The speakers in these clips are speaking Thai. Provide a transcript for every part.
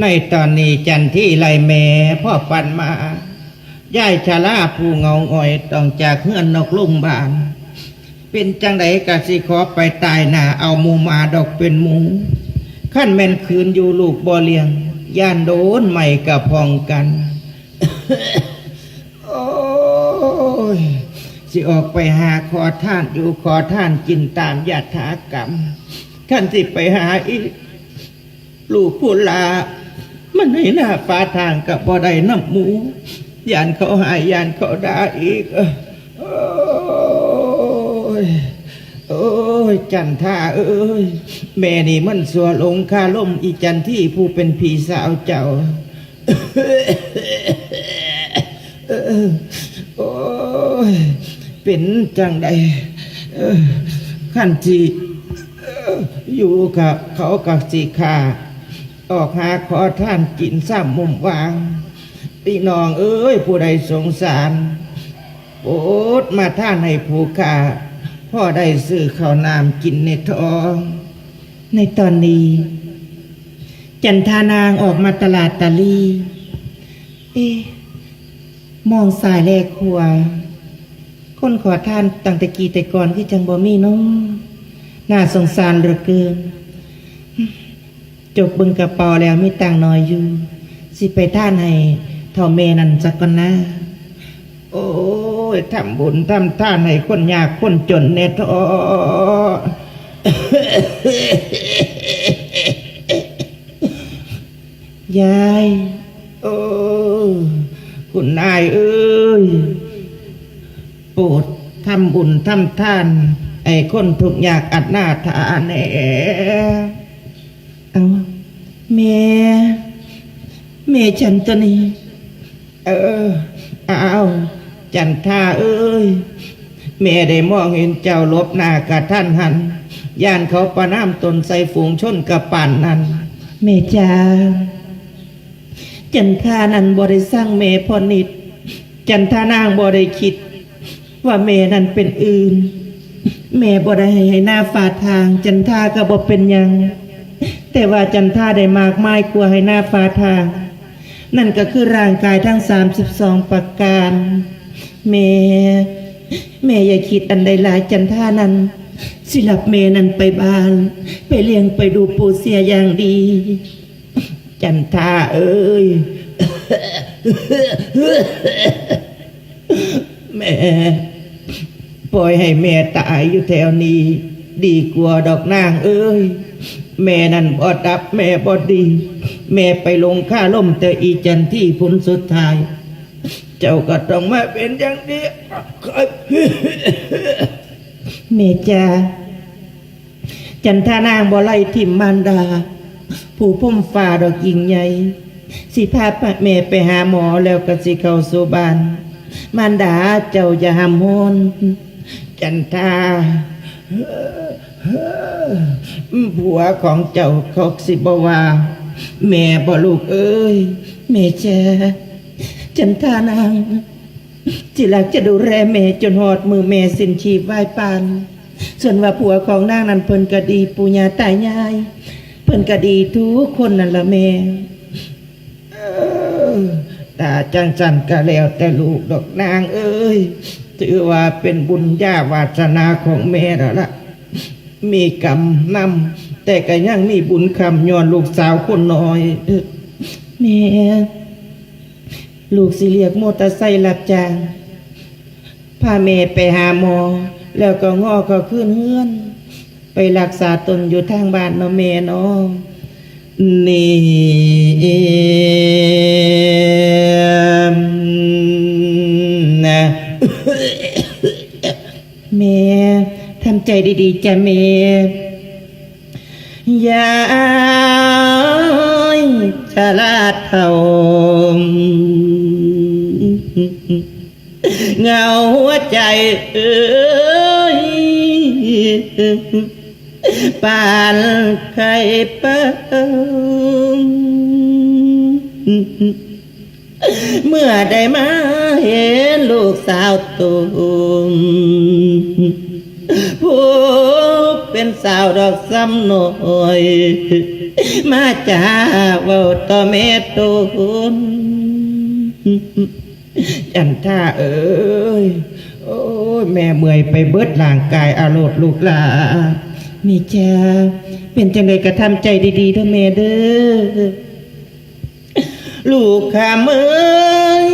ในตอนนี้จันที่ไรแม่พ่อปันมายายชาลาผู้เงาอ่อยต้องจากเฮือนนกลุงบานเป็นจังไดกะสิขอไปตายหนาเอาหมูมาดอกเป็นหมูขั้นแม่นคืนอยู่ลูกบ่เลียง ย่านโดนใหม่กับพองกัน โอ้ย สิออกไปหาขอท่านอยู่ขอท่านกินตามยถากรรมขั้นสิไปหาอีก ลูกผู้ลา มันให้หน้าฟ้าทางกับบ่ได้น้ำหมูยานเขาหายยานเขาด่าอีกโอ้ยโอ้ยจันท่าเอ้ยแม่นี่มันสัวลงคาล่มอีจันที่ผู้เป็นผีสาวเจ้าโอ้ยเป็นจังใดขั้นที่เอ่ออยู่กับเขากับสีขา ออกหาขอท่านกินซ้ำมุมวาง พี่น้องเอ้ยผู้ใดสงสารโปรดมาท่านให้ผู้ขาพ่อได้ซื้อข้าวน้ำกินในท้อง ในตอนนี้ จันทานางออกมาตลาดตะลี เอ๊มองสายแลกขัว คนขอท่านตั้งแต่กี้แต่ก่อนคือจังบ่มีน้องน่าสงสารเหลือเกิน จกเบึงกระป๋าแล้วมีตังน้อยอยู่ สิไปท่านให้เท่าเมนันจักก่อนนะ โอ้ยทำบุญทำท่านให้คนยากคนจนเนทอยาย โอ้คุณนายเอ้ยโปรดทำบุญทำท่าน ไอ้คนทุกข์ยากอัดหน้าทานแหน่ เอาแม่แม่ฉันตัวนี้ เออเอาจันท่าเอ้ยแม่ได้มองเห็นเจ้าลบหน้ากับท่านหันย่านเขาประนามตนใส่ฝูงชนกับป่านนั้นแม่จ้าจันทานั้นบริสร้างเมพอนิด จันทานางบริคิด ว่าเมนั้นเป็นอื่น แม่บริให้หน้าฝาทาง จันทาก็บ่เป็นยัง แต่ว่าจันทาได้มากมายกลัวให้หน้าฝาทาง นั่นก็คือร่างกายทั้งสามสิบสองประการเมแม่อย่าคิดอันใดหลายจันท่านั้น สิหลับเมนั้นไปบ้าน ไปเลี้ยงไปดูปูเสียอย่างดี จันท่าเอ้ย แม่ ปล่อยให้แม่ตายอยู่แถวนี้ ดีกว่าดอกนางเอ้ย แม่นั่นบอดับแม่บอดี แม่ไปลงค่าล่มแต่อีจันที่ผลสุดท้าย เจ้าก็ต้องมาเป็นอย่างนี้แม่จ้าจันทานางบ่ไล่ทิมมารดา ผู้พุ่มฝ่าดอกยิงใหญ่สิพาแม่ไปหาหมอแล้วก็สิเข้าสู่บ้าน มารดาเจ้าอย่าห้ามโหนจันทา ผัวของเจ้าเขาสิบว่า แม่บ่ลูกเอ้ย แม่จ้าจันทานางจิรักจะดูแลแม่จนหอดมือแม่สิ้นชีพไหวปาน ส่วนว่าผัวของนางนั้นเพิ่นก็ดีปูญาตายาย เพิ่นก็ดีทุกคนนั่นละแม่เออตาจังจันก็แล้วแต่ลูกดอกนางเอ้ย ถือว่าเป็นบุญญาวาสนาของแม่แล้วล่ะ มีกรรมนำแต่ก็ยังมีบุญคำย้อนลูกสาวคนน้อยแม่ลูกสิเรียกมอเตอร์ไซค์รับจ้างพาแม่ไปหาหมอ แล้วก็งอก็ขึ้นเฮือน ไปรักษาตนอยู่ทางบ้านเนาะแม่เนาะนี่นะแม่ ใจดีๆจะม่อย่าฉลาดเท่าเงาหัวใจเอ้ยปานไข่เปิ้ลเมื่อได้มาเห็นลูกสาวตุม ผู้เป็นสาวดอกซ้ำหน่อยมาจ้าเว้าต่อแม่ตุนจันท่าเอ้ย โอ้ย แม่เมื่อยไปเบิดร่างกายอาโลดลูกหลามีจ้าเป็นจังไดกระทำใจดีๆด้อแม่เด้อลูกข้าเอ้ย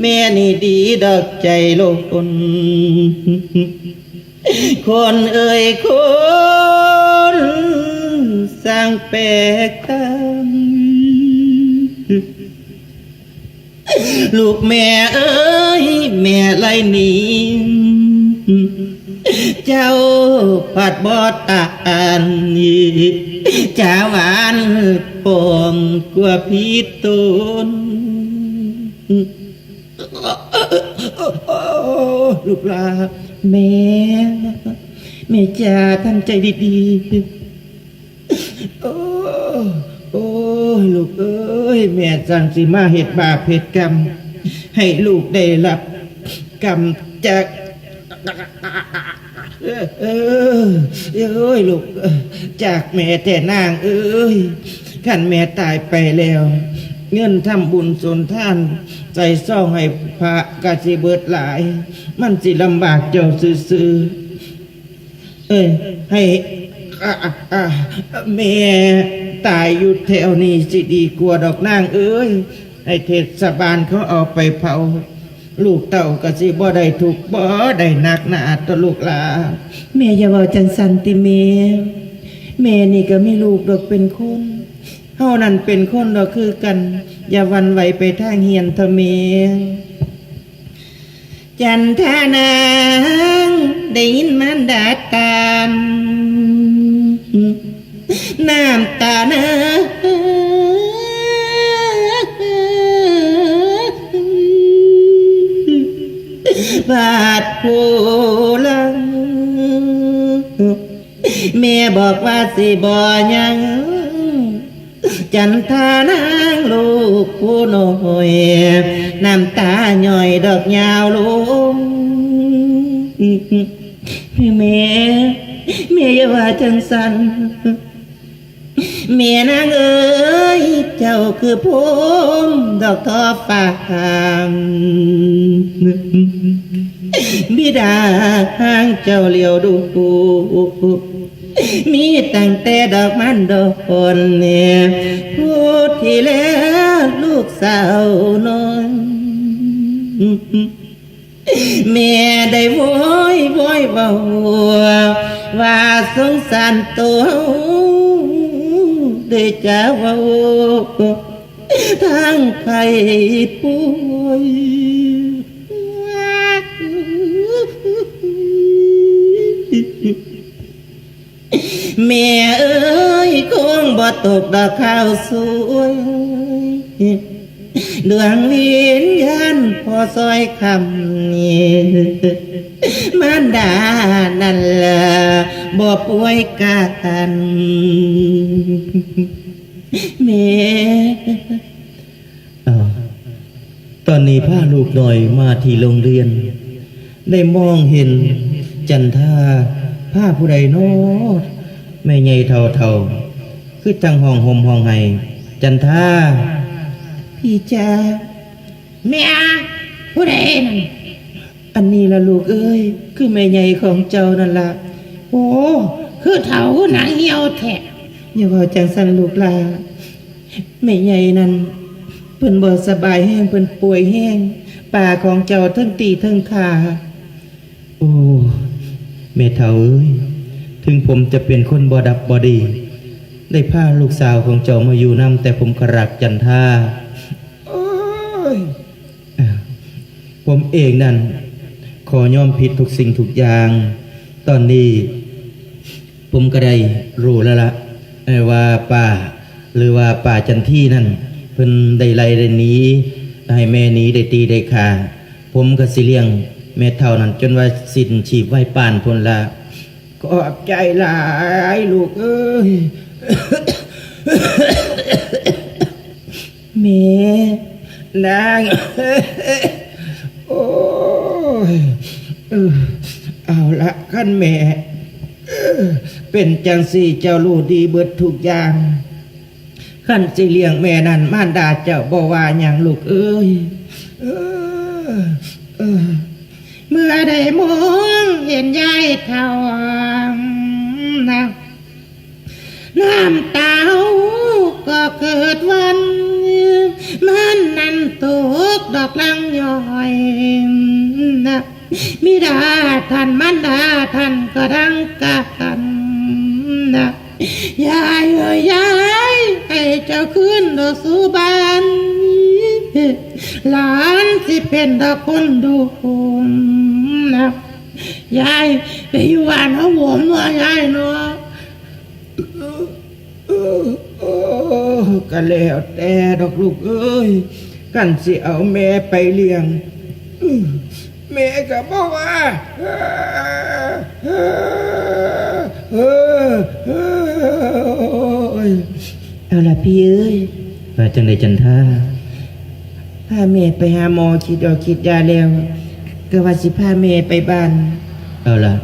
แม่นี่ดีดอกใจโลน คนเอ่ยคนสร้างแปลกตามลูกแม่เอ้ยแม่ไรนี้ เจ้าผัดบอดอ่านนี่จ้าหวานปมกว่าพี่ตุนลูกลา แม่แม่จ้าทำใจดีๆ โอ้โอ้ยลูกเอ้ย แม่จังสิมาเหตุบาปเหตุกรรม ให้ลูกได้รับ กรรมจากเออเออเอ้ยลูกจากแม่แต่นางเอ้ยขันแม่ตายไปแล้ว เงินทำบุญสนท่าน ใจเศร้าให้พระกาสิเบิดหลาย มันสิลำบากเจ้าซื่อเอ้ยให้แม่ตายอยู่แถวนี้สิดีกว่าดอกนางเอ้ยให้เทศบาลเขาเอาไปเผา ลูกเต่าก็สิบ่ได้ถูกบ่ได้หนักหนาตัวลูกลาแม่อย่าเว้าจังสันติแม่แม่นี่ก็มีลูกดอกเป็นคน เฮานั่นเป็นคนดอกคือกัน อย่าวันไหวไปทางเฮียนเถอะแม่จันทานางได้ยินมันดาตามน้ำตาเนบาดผู้ลังแม่บอกว่าสิบ่ยัง จันทานางลูกผู้น้อยน้ำตาหน่อยดอกยาวลงแม่แม่อย่าว่าจังสัน เมียนางเอ้ยเจ้าคือผมดอกทอฟ้ามบิดาห้างเจ้าเลียวดู มีตั้งแต่ดอกมันดอกคนเนี่ยพูดที่แล้วลูกสาวน้อยแม่ได้โวยโวยเบาว่าสงสารตัว ได้จะเว่าทางใครป่วยแม่เอ้ยคงบ่ตกดอกข้าวสวยดวงวิญญาณพอซอยคำนี้มารดานั่นละ บ่ป่วยกันแม่อ้าวตอนนี้พาลูกหน่อยมาที่โรงเรียน ได้มองเห็นจันทาผ้าผู้ใดโน้แม่ใหญ่เท่าเท่าๆคือจังห้องห่มห้องไห้จันทาพี่จ้าแม่ผู้ใดนั่นอันนี้ละลูกเอ้ย คือแม่ใหญ่ของเจ้านั่นละ โอ้ คือเถาหนังเหี่ยวแท้อย่าว่าจังสันลูกลาแม่ใหญ่นั่นเพิ่นบ่สบายแห้งเพิ่นป่วยแห้งป่าของเจ้าเทั้งตีเทั้งขาโอ้แม่เท่าเอ้ยถึงผมจะเป็นคนบอดับบอดี ได้พาลูกสาวของเจ้ามาอยู่นำแต่ผมกรักจันทาโอ้ยอ่าผมเองนั่น ขอยอมผิดทุกสิ่งทุกอย่าง ตอนนี้ ผมก็ได้รู้แล้วละเอ่อว่าป่าหรือว่าป่าจันที่นั่นเพิ่นได้ไล่ได้หนีให้แม่หนี้ได้ตีได้ขาผมก็สิเลี้ยง แม่เท่านั้น จนว่าสิ้นชีพไว้ป่านพนละขอบใจหลายลูกเอ้ยแม่นางโอ้ยเออเอาละขั้นแม่ เป็นจังสี่เจ้ารู้ดีเบิดทุกอย่างขันสิเลี้ยงแม่นั่นมารดาเจ้าบ่ว่าอย่างลูกเอ้ยเออเออเมื่อได้มองเห็นยายเท่านะน้ำตาก็เกิดวันมันนั่นตกดอกลังย่อยนะมิดาท่านมันดาท่านก็ดังกัน นะยายเอ้ยยายให้เจ้าขึ้นดอกสุบานหลานสิเป็นดอกคนดูคนนะยายไปอยู่บ้านเขาหวมเนาะยายเนาะเออเออก็แล้วแต่ดอกลูกเอ้ยกันสิเอาแม่ไปเลี้ยงแม่ก็บอกว่า เออเออเออเออเอาละพี่เอ้ยว่าจังไดจันท่าพาแม่ไปหาหมอคิดดอกคิดยาแล้ว ก็ว่าสิพาแม่ไปบ้าน เอาล่ะ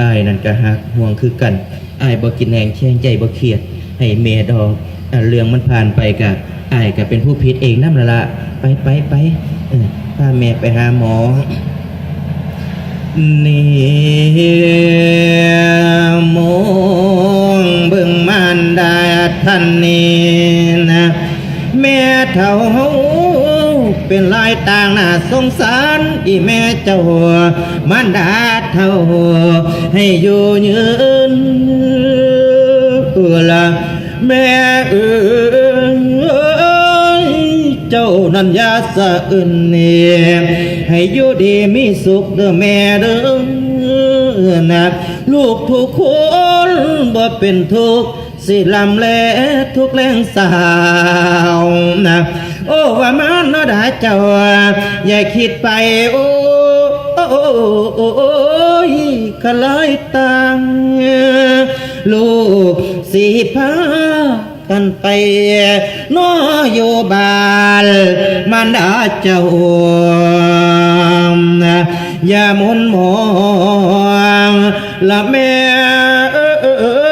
อายนั่นก็ฮักห่วงคือกันอายบ่กินแหงแช่งใจบ่เครียด ให้เมดอกอะเรื่องมันผ่านไปกะอายก็เป็นผู้ผิดเองนำละละไปไปไปเออพาแม่ไปหาหมอ นี่มองบิ่งมารดาท่านนี้นะแม่เท่าเป็นลายต่างน้าสงสารอีแม่เจ้ามารดาเท่าให้อยู่ยืนเออละแม่เอ้ย เจ้านันยาสะอื่นเนี่ยให้อยู่ดีมีสุขเด้อแม่เด้อนะลูกทุกคนบ่เป็นทุกข์สิลำแลทุกแรงสาวนะโอ้ว่ามันเนาะดาเจ้าอย่าคิดไปโอ้โอ้โอ้โอ้ยขลายตังลูกสิพา กันไปนออยู่บ้านมันดาเจ้านะอย่ามุนมองละแม่เอ้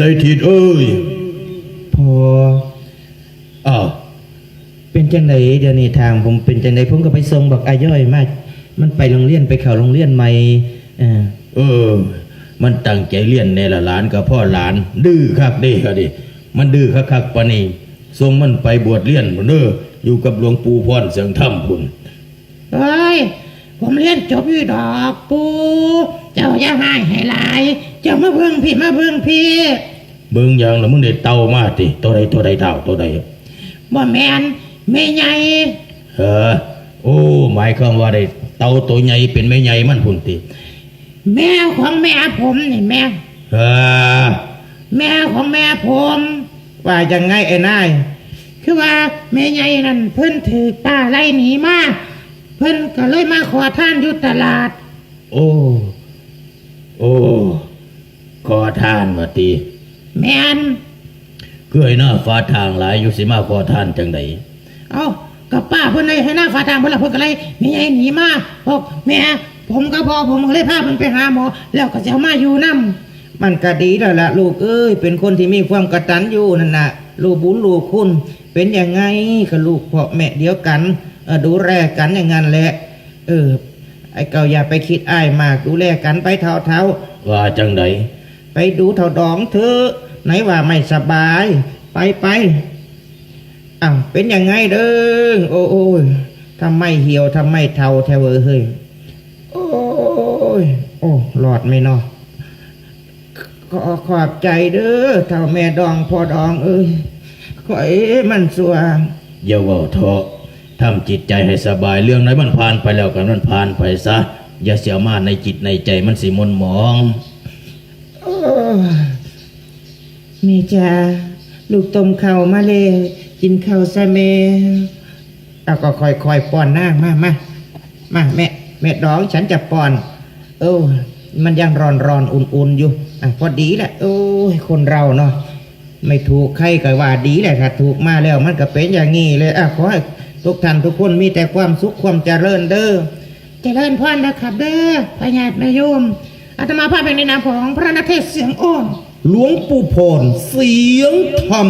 เป็นยังไงทีเอ้ยพออ้าวเป็นจังไดเดี๋ยวนี้ทางผมเป็นจังไดผมก็ไปส่งบอกอาย่อยมาก มันไปโรงเรียนไปเข้าโรงเรียนใหม่เออเออ มันตั้งใจเรียนในละหลานกับพ่อหลาน ดื้อคักเด้ก็ดิมันดื้อคักคักๆปานนี้ส่งมันไปบวชเรียนพุ่นเด้ออยู่กับหลวงปู่พรเสียงธรรมพุ่นเฮ้ยผมเรียนจบอยู่ดอกปูเจ้าอย่าให้ให้หลาย เจ้ามาเบิ่งพี่มาเบิ่งพี่ เบิ่งอย่างละมึงได้เต่ามาติตัวใดตัวใดเท่าตัวใดบ่แมนไม่ใหญ่เออโอ้หมายความว่าได้เต่าตัวใหญ่เป็นแม่ใหญ่มันพุ่นติแม่ของแม่ผมนี่แม่เออแม่ของแม่ผมว่ายังไงไอ้นายคือว่าแม่ใหญ่นั่นเพิ่นถือป้าไล่หนีมาเพิ่นก็เลยมาขอท่านอยู่ตลาด โอ้ โอ้ ขอทานว่าติ แม่นเกื้อยหน้าฟ้าทางหลายอยู่สิมาขอทานจังไดเอากับป้าเพิ่นเลยให้หน้าฝาทางเพิ่นละเพิ่นก็เลยแม่ใหญ่หนีมาบอกแม่ผมก็พอผมก็เลยพาเพิ่นไปหาหมอ แล้วก็จะเอามาอยู่นำมันก็ดีแล้วล่ะลูกเอ้ยเป็นคนที่มีความกตัญญูนั่นน่ะลูกบุญลูกคุณเป็นยังไงกับลูกพ่อแม่เดียวกันเออดูแลกันอย่างนั้นแหละเออไอ้เก่าอย่าไปคิดอ้ายมากดูแลกันไปเท่าเท่าๆว่าจังได ไปดูเท่าดองเธอไหนว่าไม่สบาย ไปไปอ้าวเป็นยังไงเด้อโอ้ยทำไมเหี่ยวทำไมเท่าแทเวอเฮ้ยโอ้ยโอ้หลอดไม่นอขอขอบใจเด้อเท่าแม่ดองพ่อดองเอ้ยขอเอ้มันสวงอย่าว่าเถอะทำจิตใจให้สบายเรื่องไหนมันผ่านไปแล้วกันมันผ่านไปซะ อย่าเสียมาในจิตในใจมันสิมนหมอง โอ้ยนี่จ้าลูกต้มข้ามาเลยกินข้าวซะเมเอาก็ค่อยๆป้อนหน้ามามามาแม่แม่ดองฉันจะป้อน เออมันยังร้อนร้อนอุ่นๆอยู่อะพอดีแหละโอ้ยคนเราเนาะไม่ถูกใครก็ว่าดีแหละถ้าถูกมาแล้วมันก็เป็นอย่างงี้เลยอะขอให้ทุกท่านทุกคนมีแต่ความสุขความเจริญเด้อเจริญพรนะครับเด้อพญาติแม่โยม อาตมาภาพเป็นในนามของพระนักเทศเสียงอ้อน หลวงปู่พรเสียงธรรม